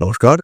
নমস্কার,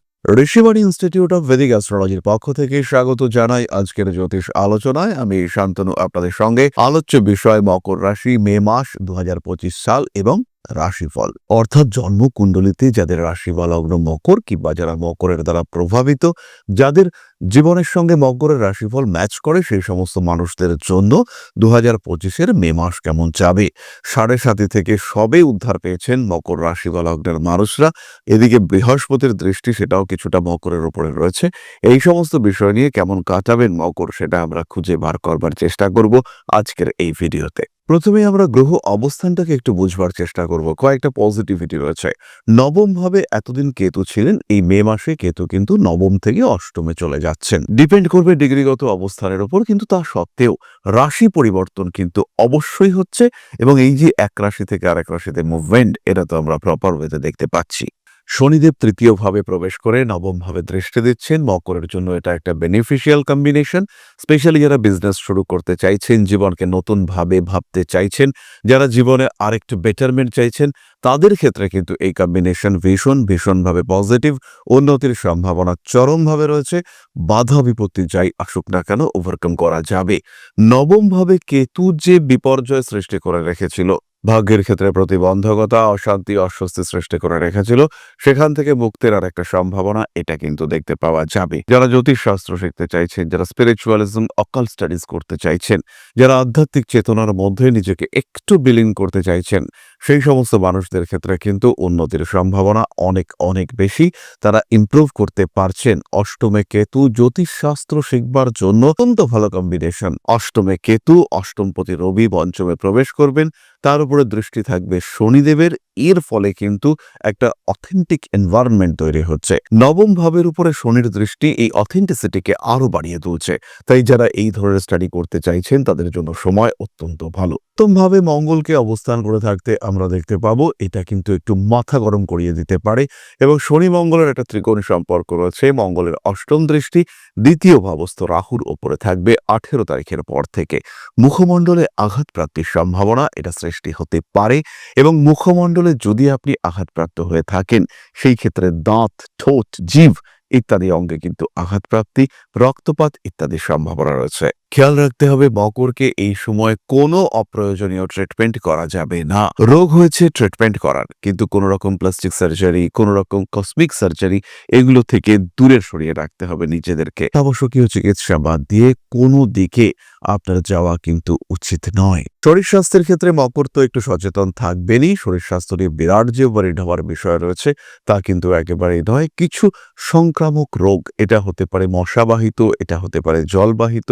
Rishibani institute of Vedic অ্যাস্ট্রোলজির পক্ষ থেকে স্বাগত জানাই আজকের জ্যোতিষ আলোচনায়। আমি শান্তনু, আপনাদের সঙ্গে। আলোচ্য বিষয়, মকর রাশি, মে মাস দু হাজার পঁচিশ সাল এবং রাশিফল। অর্থাৎ জন্ম কুণ্ডলিতে যাদের রাশি বা মকর কিংবা যারা মকরের দ্বারা প্রভাবিত, যাদের জীবনের সঙ্গে মকরের রাশিফল ম্যাচ করে সেই সমস্ত মানুষদের জন্য দু হাজার পঁচিশের মে মাস কেমন যাবে? সাড়ে সাতি থেকে সবে উদ্ধার পেয়েছেন মকর রাশি বা লগ্নের মানুষরা। এদিকে বৃহস্পতির দৃষ্টি সেটাও কিছুটা মকরের ওপরে রয়েছে। এই সমস্ত বিষয় নিয়ে কেমন কাটাবেন মকর সেটা আমরা খুঁজে বার করবার চেষ্টা করব আজকের এই ভিডিওতে। প্রথমে আমরা গ্রহ অবস্থানটাকে একটু বুঝবার চেষ্টা করব। কয়েকটা পজিটিভিটি রয়েছে। নবম ভাবে এতদিন কেতু ছিলেন, এই মে মাসে কেতু কিন্তু নবম থেকে অষ্টমে চলে যাচ্ছেন। ডিপেন্ড করবে ডিগ্রিগত অবস্থানের উপর, কিন্তু তা সত্ত্বেও রাশি পরিবর্তন কিন্তু অবশ্যই হচ্ছে এবং এই যে এক রাশি থেকে আরেক রাশিতে মুভমেন্ট এটা তো আমরা প্রপার ওয়েতে দেখতে পাচ্ছি। শনিদেব তৃতীয় ভাবে প্রবেশ করে, নবম ভাবে দৃষ্টি দিচ্ছেন। মকরের জন্য এটা একটা বেনিফিশিয়াল কম্বিনেশন স্পেশালি যারা বিজনেস শুরু করতে চাইছেন, জীবনকে নতুন ভাবে ভাবতে চাইছেন, যারা জীবনে আরেকটু বেটারমেন্ট চাইছেন, তাদের ক্ষেত্রে কিন্তু এই কম্বিনেশন ভীষণ, ভীষণভাবে পজিটিভ উন্নতির সম্ভাবনা চরমভাবে রয়েছে। বাধা বিপত্তি যাই আসুক না কেন ওভারকাম করা যাবে। নবম ভাবে কেতু যে বিপর্যয় সৃষ্টি করে রেখেছিল ভাগ্যের ক্ষেত্রে প্রতিবন্ধকতা, অশান্তি, অস্বস্তি সৃষ্টি করে রেখেছিল। সেখান থেকে মুক্তির আর একটা সম্ভাবনা, এটা কিন্তু দেখতে পাওয়া যাবে। যারা জ্যোতিষ শাস্ত্র শিখতে চাইছেন, যারা স্পিরিচুয়ালিজম অকাল স্টাডিজ করতে চাইছেন, যারা আধ্যাত্মিক চেতনার মধ্যে নিজেকে একটু বিলীন করতে চাইছেন, সেই সমস্ত মানুষদের ক্ষেত্রে কিন্তু উন্নতির সম্ভাবনা অনেক অনেক বেশি। তারা ইমপ্রুভ করতে পারছেন অষ্টমে কেতু জ্যোতিষ শাস্ত্র শিখবার জন্য। অত্যন্ত ভালো কম্বিনেশন অষ্টমে কেতু, অষ্টমপতি রবি, পঞ্চমে প্রবেশ করবেন। তার উপরে দৃষ্টি থাকবে শনিদেবের। এর ফলে কিন্তু একটা অথেন্টিক এনভায়রনমেন্ট তৈরি হচ্ছে। নবম ভাবের উপরে শনির দৃষ্টি এই অথেন্টিসিটিকে আরও বাড়িয়ে তুলছে। তাই যারা এই ধরনের স্টাডি করতে চাইছেন, তাদের জন্য সময় অত্যন্ত ভালো। উত্তমভাবে মঙ্গলকে অবস্থান করে থাকতে আমরা দেখতে পাবো, এটা কিন্তু একটু মাথা গরম করিয়ে দিতে পারে। এবং শনি মঙ্গলের একটা ত্রিকোণ সম্পর্ক রয়েছে, মঙ্গলের অষ্টম দৃষ্টি। দ্বিতীয় ভাবস্থ রাহুর ওপরে থাকবে আঠেরো তারিখের পর থেকে। মুখমণ্ডলে আঘাতপ্রাপ্তির সম্ভাবনা, এটা সৃষ্টি হতে পারে এবং মুখমণ্ডলে যদি আপনি আঘাতপ্রাপ্ত হয়ে থাকেন, সেই ক্ষেত্রে দাঁত, ঠোঁট জীব ইত্যাদি অঙ্গে কিন্তু আঘাতপ্রাপ্তি, রক্তপাত ইত্যাদি সম্ভাবনা রয়েছে। খেয়াল রাখতে হবে মকরকে এই সময় কোনো অপ্রয়োজনীয় ট্রিটমেন্ট করা যাবে না। রোগ হয়েছে ট্রিটমেন্ট করার। কিন্তু কোনো রকম প্লাস্টিক সার্জারি কোনো রকম কসমিক সার্জারি এগুলো থেকে দূরে সরিয়ে রাখতে হবে নিজেদেরকে। আবশ্যকীয় চিকিৎসা বাদ দিয়ে কোনো দিকে আপনার যাওয়া কিন্তু উচিত নয়। শরীর স্বাস্থ্যের ক্ষেত্রে মকর তো একটু সচেতন থাকবেনই। শরীর স্বাস্থ্য নিয়ে বিরাট যে ওয়ারিড হওয়ার বিষয় রয়েছে, তা কিন্তু একেবারেই নয়। কিছু সংক্রামক রোগ, এটা হতে পারে মশাবাহিত, এটা হতে পারে জলবাহিত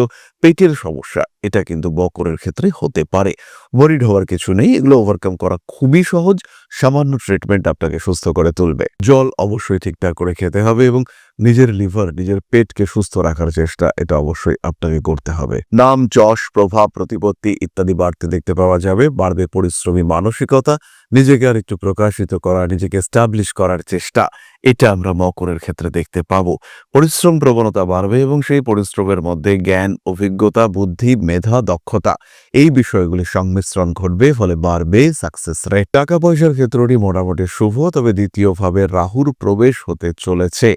পেটের সমস্যা, এটা কিন্তু বকরের ক্ষেত্রে হতে পারে। বরিড হওয়ার কিছু নেই, এগুলো ওভারকাম করা খুবই সহজ, সামান্য ট্রিটমেন্ট আপনাকে সুস্থ করে তুলবে। জল অবশ্যই ঠিকঠাক করে খেতে হবে এবং নিজের লিভার, নিজের পেটকে সুস্থ রাখার চেষ্টা, এটা অবশ্যই আপনাকে করতে হবে। নাম, যশ, প্রভাব, প্রতিপত্তি ইত্যাদি বাড়তে দেখতে পাওয়া যাবে। বাড়বে পরিশ্রমী মানসিকতা, নিজেকে আর একটু প্রকাশিত করা নিজেকে স্টাবলিশ করার চেষ্টা, এটা আমরা মকরের ক্ষেত্রে দেখতে পাবো। পরিশ্রম প্রবণতা বাড়বে এবং সেই পরিশ্রমের মধ্যে জ্ঞান, অভিজ্ঞতা, বুদ্ধি, মেধা, দক্ষতা, এই বিষয়গুলির সংমিশ্রণ ঘটবে, ফলে বাড়বে সাকসেস রেট টাকা পয়সার ক্ষেত্রটি মোটামুটি শুভ, তবে দ্বিতীয়ভাবে রাহুর প্রবেশ হতে চলেছে।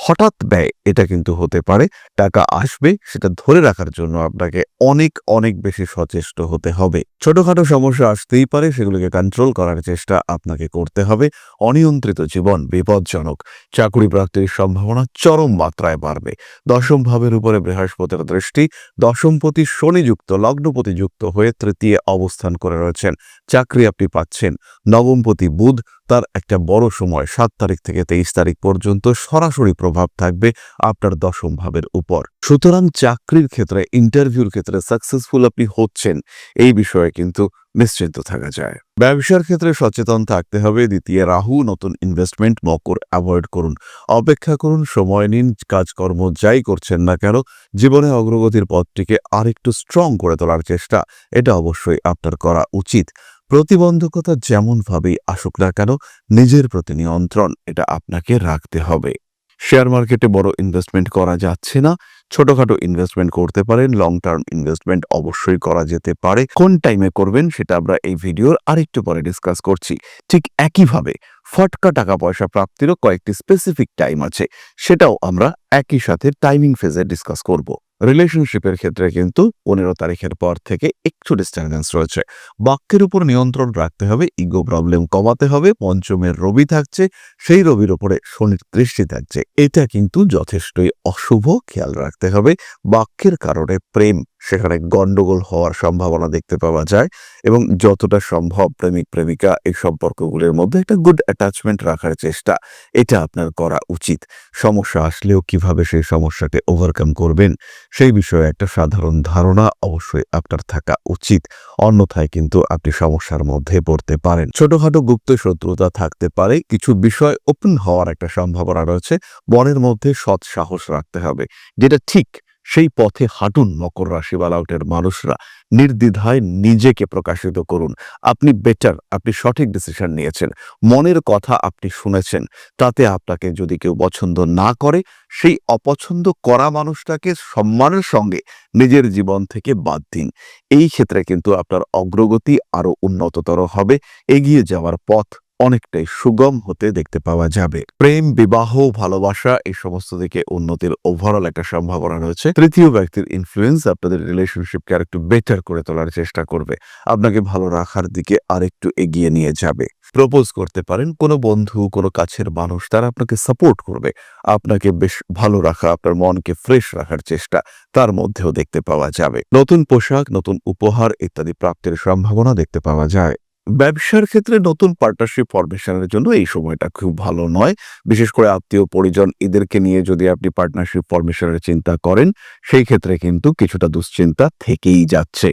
হঠাৎ ব্যয়, এটা কিন্তু হতে পারে। টাকা আসবে, সেটা ধরে রাখার জন্য আপনাকে অনেক অনেক বেশি সচেষ্ট হতে হবে। ছোটখাটো সমস্যা আসতেই পারে, সেগুলোকে কন্ট্রোল করার চেষ্টা আপনাকে করতে হবে। অনিয়ন্ত্রিত জীবন বিপজ্জনক। চাকরি প্রাপ্তির সম্ভাবনা চরম মাত্রায় বাড়বে। দশম ভাবের উপরে বৃহস্পতির দৃষ্টি, দশমপতি শনিযুক্ত লগ্নপতি যুক্ত হয়ে তৃতীয় অবস্থান করে রয়েছেন। চাকরি আপনি পাচ্ছেন। নবমপতি বুধ তার একটা বড় সময়, সাত তারিখ থেকে তেইশ তারিখ পর্যন্ত সরাসরি প্রভাব থাকবে আপনার দশম ভাবের উপর। সুতরাং চাকরির ক্ষেত্রে ইন্টারভিউর ক্ষেত্রে সাকসেসফুল আপনি হচ্ছেন, এই বিষয়ে কিন্তু নিশ্চিন্ত থাকা যায়। ব্যবসার ক্ষেত্রে সচেতন থাকতে হবে, দ্বিতীয় রাহু, নতুন ইনভেস্টমেন্ট মকর অ্যাভয়েড করুন। অপেক্ষা করুন, সময় নিন, কাজকর্ম যাই করছেন না কেন, জীবনে অগ্রগতির পথটিকে আরেকটু স্ট্রং করে তোলার চেষ্টা, এটা অবশ্যই আপনার করা উচিত। প্রতিবন্ধকতা যেমনভাবেই আসুক না কেন, নিজের প্রতি নিয়ন্ত্রণ এটা আপনাকে রাখতে হবে। শেয়ার মার্কেটে বড় ইনভেস্টমেন্ট করা যাচ্ছে না। ছোটখাটো ইনভেস্টমেন্ট করতে পারেন লং টার্ম ইনভেস্টমেন্ট অবশ্যই করা যেতে পারে। কোন টাইমে করবেন সেটা আমরা এই ভিডিওর আরেকটু পরে ডিসকাস করছি। ঠিক একইভাবে ফটকা টাকা পয়সা প্রাপ্তিরও কয়েকটি স্পেসিফিক টাইম আছে, সেটাও আমরা একই সাথে টাইমিং ফেজে ডিসকাস করব। রিলেশনশিপের ক্ষেত্রে কিন্তু পনেরো তারিখের পর থেকে একটু ডিস্টার্বেন্স রয়েছে। বাক্যের উপর নিয়ন্ত্রণ রাখতে হবে ইগো প্রবলেম কমাতে হবে, পঞ্চমের রবি থাকছে, সেই রবির উপরে শনির দৃষ্টি থাকছে। এটা কিন্তু যথেষ্টই অশুভ খেয়াল রাখতে হবে। বাক্যের কারণে প্রেম সেখানে গন্ডগোল হওয়ার সম্ভাবনা দেখতে পাওয়া যায় এবং যতটা সম্ভব প্রেমিক, প্রেমিকা এই সম্পর্কগুলোর মধ্যে একটা গুড অ্যাটাচমেন্ট রাখার চেষ্টা, এটা আপনার করা উচিত। সমস্যা আসলেও কীভাবে সেই সমস্যাকে ওভারকাম করবেন, সেই বিষয়ে একটা সাধারণ ধারণা অবশ্যই আপনার থাকা উচিত। অন্যথায় কিন্তু আপনি সমস্যার মধ্যে পড়তে পারেন। ছোটখাটো গুপ্ত শত্রুতা থাকতে পারে, কিছু বিষয় ওপেন হওয়ার একটা সম্ভাবনা রয়েছে, মনের মধ্যে সৎ সাহস রাখতে হবে, যেটা ঠিক সেই পথে হাঁটুন মকর রাশি বালাউটের মানুষরা। নির্দ্বিধায় নিজেকে প্রকাশিত করুন। আপনি বেটার আপনি সঠিক ডিসিশন নিয়েছেন। মনের কথা আপনি শুনেছেন। তাতে আপনাকে যদি কেউ পছন্দ না করে, সেই অপছন্দ করা মানুষটাকে সম্মানের সঙ্গে নিজের জীবন থেকে বাদ দিন। এই ক্ষেত্রে কিন্তু আপনার অগ্রগতি আরও উন্নততর হবে। এগিয়ে যাওয়ার পথ অনেকটাই সুগম হতে দেখতে পাওয়া যাবে। প্রেম, বিবাহ, ভালোবাসা এই সমস্ত দিকে উন্নতির ওভারঅল একটা সম্ভাবনা রয়েছে। তৃতীয় ব্যক্তির ইনফ্লুয়েন্স আপনাদের রিলেশনশিপকে আরেকটু বেটার করে তোলার চেষ্টা করবে। আপনাকে ভালো রাখার দিকে আরেকটু এগিয়ে নিয়ে যাবে। প্রপোজ করতে পারেন, কোনো বন্ধু, কোনো কাছের মানুষ তারা আপনাকে সাপোর্ট করবে। আপনাকে বেশ ভালো রাখা, আপনার মনকে ফ্রেশ রাখার চেষ্টা তার মধ্যেও দেখতে পাওয়া যাবে। নতুন পোশাক, নতুন উপহার ইত্যাদি প্রাপ্তির সম্ভাবনা দেখতে পাওয়া যায়। ব্যবসার ক্ষেত্রে নতুন পার্টনারশিপ ফরমেশনের জন্য এই সময়টা খুব ভালো নয়। বিশেষ করে আত্মীয় পরিজন এদেরকে নিয়ে যদি আপনি পার্টনারশিপ ফরমেশনের চিন্তা করেন, সেই ক্ষেত্রে কিন্তু কিছুটা দুশ্চিন্তা থেকেই যাচ্ছে।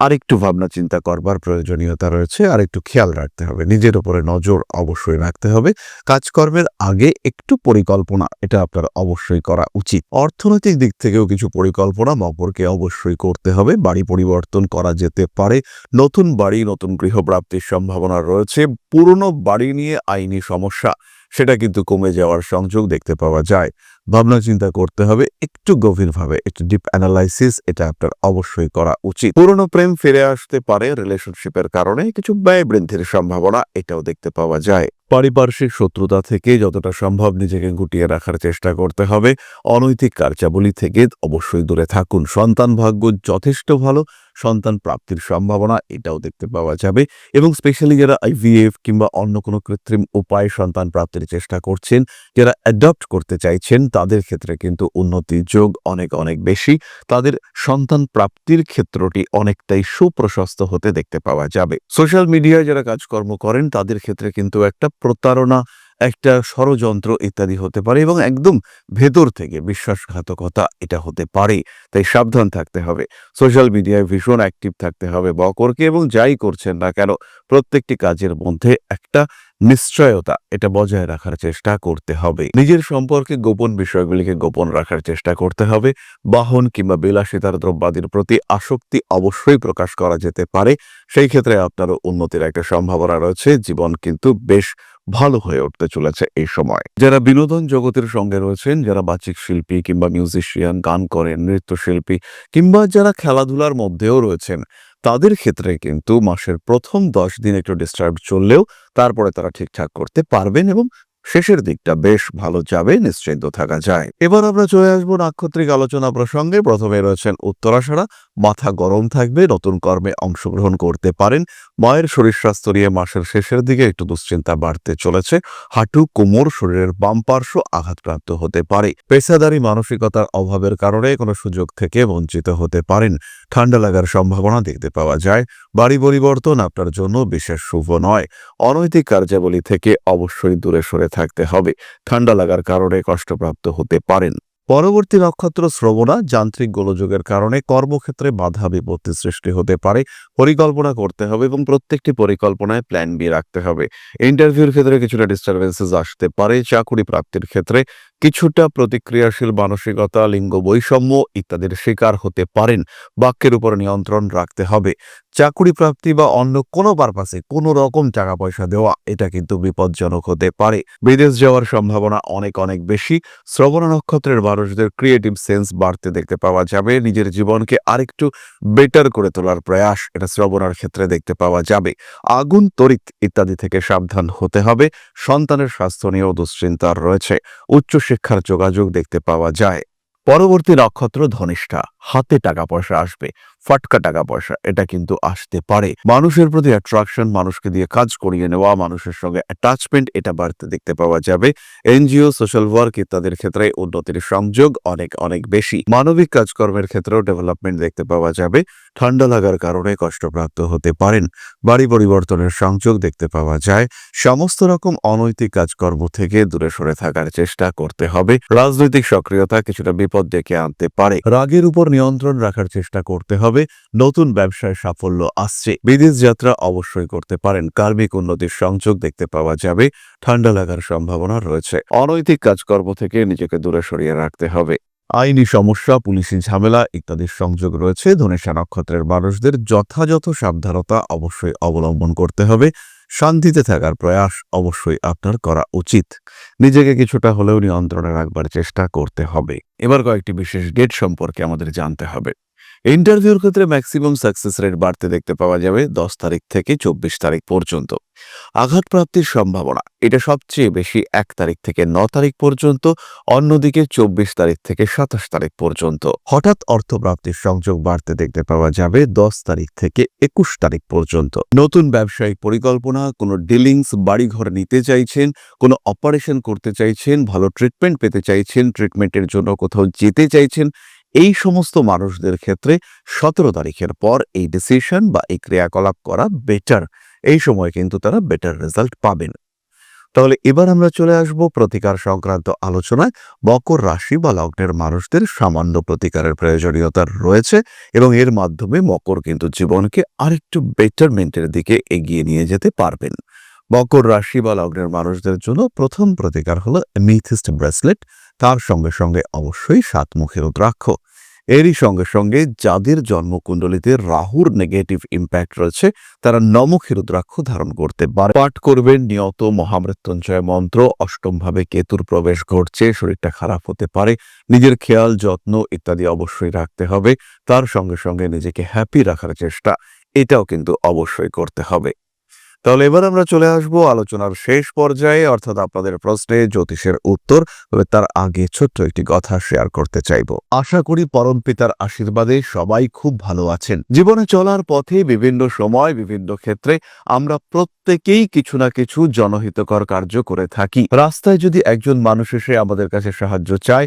আরেকটু ভাবনা চিন্তা করবার প্রয়োজনীয়তা রয়েছে আর একটু খেয়াল রাখতে হবে। নিজের উপরে নজর অবশ্যই রাখতে হবে। কাজকর্মের আগে একটু পরিকল্পনা, এটা আপনার অবশ্যই করা উচিত। অর্থনৈতিক দিক থেকেও কিছু পরিকল্পনা মকরকে অবশ্যই করতে হবে। বাড়ি পরিবর্তন করা যেতে পারে। নতুন বাড়ি, নতুন গৃহপ্রাপ্তির সম্ভাবনা রয়েছে। পুরনো বাড়ি নিয়ে আইনি সমস্যা, সেটা কিন্তু কমে যাওয়ার সংযোগ দেখতে পাওয়া যায়। ভাবনা চিন্তা করতে হবে, একটু গভীরভাবে, একটু ডিপ অ্যানালাইসিস এটা আপনার অবশ্যই করা উচিত। পুরনো প্রেম ফিরে আসতে পারে রিলেশনশিপের কারণে, কিছু ব্যয় বৃদ্ধির সম্ভাবনা এটাও দেখতে পাওয়া যায়। পারিপার্শ্বিক শত্রুতা থেকে যতটা সম্ভব নিজেকে গুটিয়ে রাখার চেষ্টা করতে হবে। অনৈতিক কার্যাবলী থেকে অবশ্যই দূরে থাকুন। সন্তান ভাগ্য যথেষ্ট ভালো সন্তান প্রাপ্তির সম্ভাবনা, এটাও দেখতে পাওয়া যাবে। এবং স্পেশালি যারা আইভিএফ কিংবা অন্য কোনো কৃত্রিম উপায়ে সন্তান প্রাপ্তির চেষ্টা করছেন, যারা অ্যাডপ্ট করতে চাইছেন, তাদের ক্ষেত্রে কিন্তু উন্নতির যোগ অনেক অনেক বেশি। তাদের সন্তান প্রাপ্তির ক্ষেত্রটি অনেকটাই সুপ্রশস্ত হতে দেখতে পাওয়া যাবে। সোশ্যাল মিডিয়ায় যারা কাজকর্ম করেন, তাদের ক্ষেত্রে কিন্তু একটা প্রতারণা একটা ষড়যন্ত্র ইত্যাদি হতে পারে এবং একদম ভেতর থেকে বিশ্বাসঘাতকতা এটা হতে পারে। তাই সাবধান থাকতে হবে। সোশ্যাল মিডিয়ায় ভীষণ অ্যাক্টিভ থাকতে হবে বকরকে এবং যাই করছেন না কেন, প্রত্যেকটি কাজের মধ্যে একটা নিশ্চয়তা এটা বজায় রাখার চেষ্টা করতে হবে। নিজের সম্পর্কে গোপন বিষয়গুলিকে গোপন রাখার চেষ্টা করতে হবে। বাহন কিংবা বিলাসিতার দ্রব্যাদির প্রতি আসক্তি অবশ্যই প্রকাশ করা যেতে পারে। সেই ক্ষেত্রে আপনারও উন্নতির একটা সম্ভাবনা রয়েছে। জীবন কিন্তু বেশ ভালো হয়ে উঠতে চলেছে এই সময়। যারা বিনোদন জগতের সঙ্গে রয়েছেন, যারা বাচিক শিল্পী কিংবা মিউজিশিয়ান গান করেন, নৃত্যশিল্পী কিংবা যারা খেলাধুলার মধ্যেও রয়েছেন, তাদের ক্ষেত্রে কিন্তু মাসের প্রথম দশ দিন একটু ডিস্টার্ব চললেও তারপরে তারা ঠিকঠাক করতে পারবেন এবং শেষের দিকটা বেশ ভালো যাবে, নিশ্চিন্ত থাকা যায়। এবার আমরা চলে আসব নাক্ষত্রিক আলোচনা প্রসঙ্গে। প্রথমে রয়েছেন উত্তরাষাঢ়া মাথা গরম থাকবে, নতুন কর্মে অংশগ্রহণ করতে পারেন। মায়ের শরীর স্বাস্থ্য নিয়ে মাসের শেষের দিকে একটু দুশ্চিন্তা বাড়তে চলেছে। হাঁটু, কোমর, শরীরের বাম পার্শ্ব আঘাতপ্রাপ্ত হতে পারে। পেশাদারি মানসিকতার অভাবের কারণে কোনো সুযোগ থেকে বঞ্চিত হতে পারেন। ঠান্ডা লাগার সম্ভাবনা দেখতে পাওয়া যায়। বাড়ি পরিবর্তন আপনার জন্য বিশেষ শুভ নয়। অনৈতিক কার্যাবলী থেকে অবশ্যই দূরে সরে থাকতে হবে। ঠান্ডা লাগার কারণে কষ্টপ্রাপ্ত হতে পারেন। পরবর্তী নক্ষত্র শ্রবণা যান্ত্রিক গোলযোগের কারণে কর্মক্ষেত্রে বাধা বিপত্তি সৃষ্টি হতে পারে। পরিকল্পনা করতে হবে এবং প্রত্যেকটি পরিকল্পনায় প্ল্যান বি রাখতে হবে। ইন্টারভিউর ক্ষেত্রে কিছুটা ডিস্টারবেন্সেস আসতে পারে। চাকুরি প্রাপ্তির ক্ষেত্রে কিছুটা প্রতিক্রিয়াশীল মানসিকতা, লিঙ্গ বৈষম্য ইত্যাদির শিকার হতে পারেন। বাক্যের উপর নিয়ন্ত্রণ রাখতে হবে। চাকুরি প্রাপ্তি বা অন্য কোনো পারপাসে কোনো রকম টাকা পয়সা দেওয়া, এটা কিন্তু বিপজ্জনক হতে পারে। বিদেশ যাওয়ার সম্ভাবনা অনেক অনেক বেশি। শ্রবণ নক্ষত্রের মানুষদের ক্রিয়েটিভ সেন্স বাড়তে দেখতে পাওয়া যাবে। নিজের জীবনকে আরেকটু বেটার করে তোলার প্রয়াস, এটা শ্রবণার ক্ষেত্রে দেখতে পাওয়া যাবে। আগুন, তড়িৎ ইত্যাদি থেকে সাবধান হতে হবে। সন্তানের স্বাস্থ্য নিয়েও দুশ্চিন্তার রয়েছে। উচ্চশিক্ষার যোগাযোগ দেখতে পাওয়া যায়। পরবর্তী নক্ষত্র ধনিষ্ঠা। হাতে টাকা পয়সা আসবে, ফাটকা টাকা পয়সা, এটা কিন্তু আসতে পারে। মানুষের প্রতি অ্যাট্রাকশন মানুষকে দিয়ে কাজ করিয়ে নেওয়া, মানুষের সঙ্গে অ্যাটাচমেন্ট এটা বাড়তে দেখতে পাওয়া যাবে। এনজিও সোশ্যাল ওয়ার্ক ইত্যাদির ক্ষেত্রে উন্নতির সংযোগ অনেক অনেক বেশি। মানবিক কাজকর্মের ক্ষেত্রেও ডেভেলপমেন্ট দেখতে পাওয়া যাবে। ঠান্ডা লাগার কারণে কষ্টপ্রাপ্ত হতে পারেন। বাড়ি পরিবর্তনের সংযোগ দেখতে পাওয়া যায়। সমস্ত রকম অনৈতিক কাজকর্ম থেকে দূরে সরে থাকার চেষ্টা করতে হবে। রাজনৈতিক সক্রিয়তা কিছুটা বিপদ ডেকে আনতে পারে। রাগের উপর নিয়ন্ত্রণ রাখার চেষ্টা করতে হবে। নতুন ব্যবসায় সাফল্য আসছে। বিদেশ যাত্রা অবশ্যই করতে পারেন। কার্মিক উন্নতির সংযোগ দেখতে পাওয়া যাবে। ঠান্ডা লাগার সম্ভাবনা রয়েছে। অনৈতিক কাজকর্ম থেকে নিজেকে দূরে সরিয়ে রাখতে হবে। আইনি সমস্যা, পুলিশি ঝামেলা ইত্যাদির সংযোগ রয়েছে। ধনেশা নক্ষত্রের মানুষদের যথাযথ সাবধানতা অবশ্যই অবলম্বন করতে হবে। শান্তিতে থাকার প্রয়াস অবশ্যই আপনার করা উচিত। নিজেকে কিছুটা হলেও নিয়ন্ত্রণে রাখবার চেষ্টা করতে হবে। এবার কয়েকটি বিশেষ ডেট সম্পর্কে আমাদের জানতে হবে। ইন্টারভিউর ক্ষেত্রে ম্যাক্সিমাম সাকসেস রেট বাড়তে দেখতে পাওয়া যাবে দশ তারিখ থেকে চব্বিশ তারিখ পর্যন্ত। আঘাত প্রাপ্তির সম্ভাবনা, এটা সবচেয়ে বেশি এক তারিখ থেকে ন তারিখ পর্যন্ত, অন্যদিকে চব্বিশ তারিখ থেকে সাতাশ তারিখ পর্যন্ত। হঠাৎ অর্থপ্রাপ্তির সংযোগ বাড়তে দেখতে পাওয়া যাবে দশ তারিখ থেকে একুশ তারিখ পর্যন্ত। নতুন ব্যবসায়িক পরিকল্পনা, কোনো ডিলিংস, বাড়িঘর নিতে চাইছেন, কোনো অপারেশন করতে চাইছেন, ভালো ট্রিটমেন্ট পেতে চাইছেন, ট্রিটমেন্টের জন্য কোথাও যেতে চাইছেন এই সমস্ত মানুষদের ক্ষেত্রে সতেরো তারিখের পর এই ডিসিশন বা এই ক্রিয়াকলাপ করা বেটার এই সময় কিন্তু তারা বেটার রেজাল্ট পাবেন। তাহলে এবার আমরা চলে আসব প্রতিকার সংক্রান্ত আলোচনায়। মকর রাশি বা লগ্নের মানুষদের সামান্য প্রতিকারের প্রয়োজনীয়তা রয়েছে এবং এর মাধ্যমে মকর কিন্তু জীবনকে আরেকটু বেটারমেন্টের দিকে এগিয়ে নিয়ে যেতে পারবেন। মকর রাশি বা লগ্নের মানুষদের জন্য প্রথম প্রতিকার হলো মিথিস্ট ব্রেসলেট। তার সঙ্গে সঙ্গে অবশ্যই সাতমুখী রুদ্রাক্ষ। এরই সঙ্গে সঙ্গে যাদের জন্মকুণ্ডলিতে রাহুর নেগেটিভ ইম্প্যাক্ট রয়েছে, তারা নমুখী রুদ্রাক্ষ ধারণ করতে পারে। পাঠ করবেন নিয়ত মহামৃত্যুঞ্জয় মন্ত্র। অষ্টমভাবে কেতুর প্রবেশ ঘটছে, শরীরটা খারাপ হতে পারে। নিজের খেয়াল, যত্ন ইত্যাদি অবশ্যই রাখতে হবে। তার সঙ্গে সঙ্গে নিজেকে হ্যাপি রাখার চেষ্টা, এটাও কিন্তু অবশ্যই করতে হবে। তাহলে এবার আমরা চলে আসব আলোচনার শেষ পর্যায়ে, অর্থাৎ আপনাদের প্রশ্নে জ্যোতিষের উত্তর তবে তার আগে ছোট্ট একটি কথা শেয়ার করতে চাইব। আশা করি পরম পিতার আশীর্বাদে সবাই খুব ভালো আছেন। জীবনে চলার পথে বিভিন্ন সময়, বিভিন্ন ক্ষেত্রে আমরা প্রত্যেকেই কিছু না কিছু জনহিতকর কার্য করে থাকি। রাস্তায় যদি একজন মানুষ এসে আমাদের কাছে সাহায্য চায়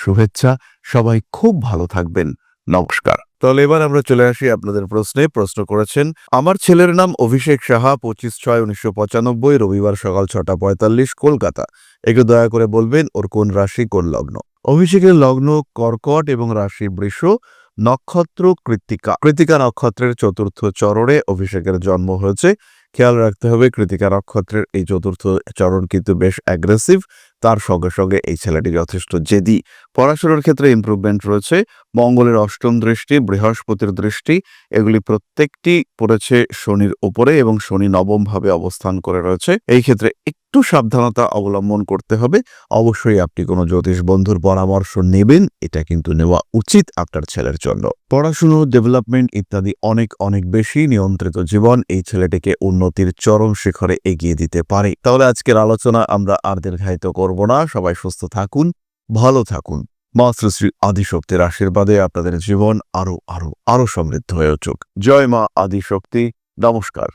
শুভেচ্ছা। সবাই খুব ভালো থাকবেন। নমস্কার। তাহলে এবার আমরা চলে আসি আপনাদের প্রশ্নে। প্রশ্ন করেছেন, আমার ছেলের নাম অভিষেক সাহা, পঁচিশ ছয় উনিশশো পঁচানব্বই, রবিবার সকাল ছটা পঁয়তাল্লিশ, কলকাতা। একটু দয়া করে বলবেন, ওর কোন রাশি, কোন লগ্ন? অভিষেকের লগ্ন কর্কট এবং রাশি বৃষ, নক্ষত্র কৃত্তিকা। কৃত্তিকা নক্ষত্রের চতুর্থ চরণে অভিষেকের জন্ম হয়েছে। খেয়াল রাখতে হবে কৃতিকা নক্ষত্রের এই চতুর্থ চরণ কিন্তু বেশ অ্যাগ্রেসিভ তার সঙ্গে সঙ্গে এই ছেলেটি যথেষ্ট জেদি। পড়াশোনার ক্ষেত্রে ইমপ্রুভমেন্ট রয়েছে। মঙ্গলের অষ্টম দৃষ্টি, বৃহস্পতির দৃষ্টি, এগুলি প্রত্যেকটি পড়েছে শনির উপরে এবং শনি নবম ভাবে অবস্থান করে রয়েছে। এই ক্ষেত্রে একটু সাবধানতা অবলম্বন করতে হবে। অবশ্যই আপনি কোনো জ্যোতিষ বন্ধুর পরামর্শ নেবেন, এটা কিন্তু নেওয়া উচিত আপনার ছেলের জন্য। পড়াশুনো ডেভেলপমেন্ট ইত্যাদি অনেক অনেক বেশি নিয়ন্ত্রিত জীবন এই ছেলেটিকে উন্নতির চরম শিখরে এগিয়ে দিতে পারে। তাহলে আজকের আলোচনা আমরা আর দীর্ঘায়িত করব না, সবাই সুস্থ থাকুন, ভালো থাকুন। মা শ্রী শ্রী আদিশক্তির আশীর্বাদে আপনাদের জীবন আরও আরও আরও সমৃদ্ধ হয়ে উঠুক। জয় মা আদিশক্তি, নমস্কার।